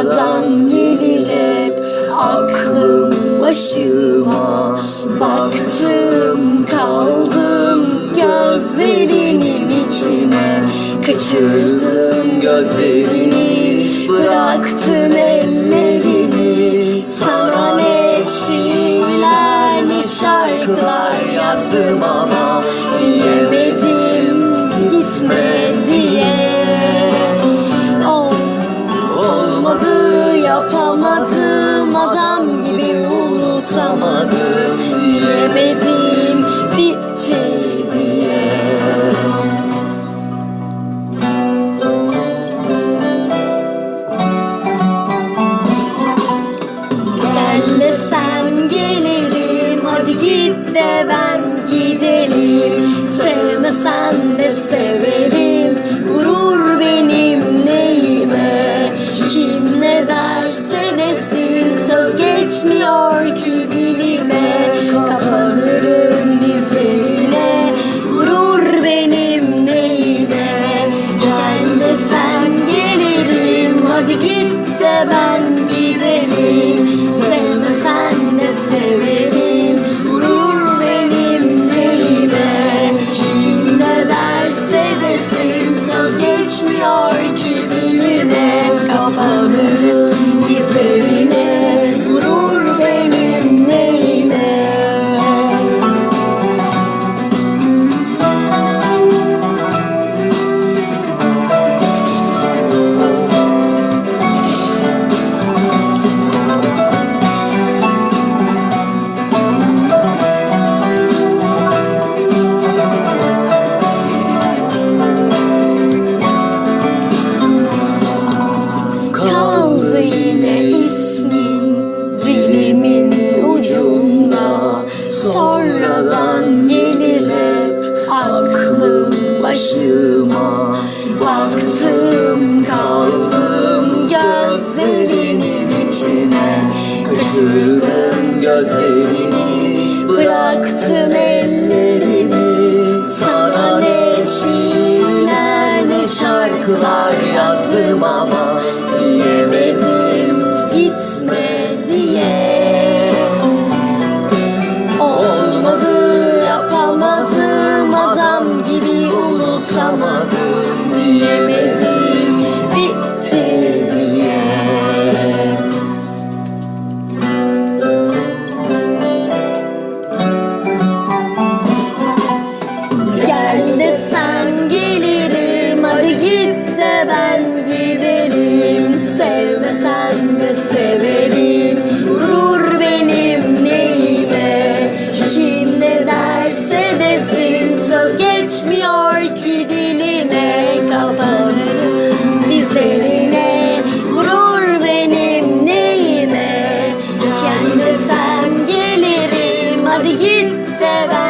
Durmadan gelir hep aklım başıma Baktım kaldım gözlerinin içine. Kaçırdım gözlerini bıraktın ellerini. Sana ne şiirler ne şarkılar yazdım ama yapamadım adam gibi unutamadım. Diyemedim bitti Söz geçmiyor ki dilime Kapanırım dizlerine Gurur benim neyime. Gel de sen gelirim Hadi git de ben giderim Sevmesen de severim Gurur benim neyime. Kim ne derse desin Söz geçmiyor ki başıma. Baktım kaldım gözlerinin içine. Kaçırdın gözlerini bıraktın ellerini. Sana ne şiirler ne şarkılar yazdım ama Diyemedim gitme unutamadım Hadi git de ben.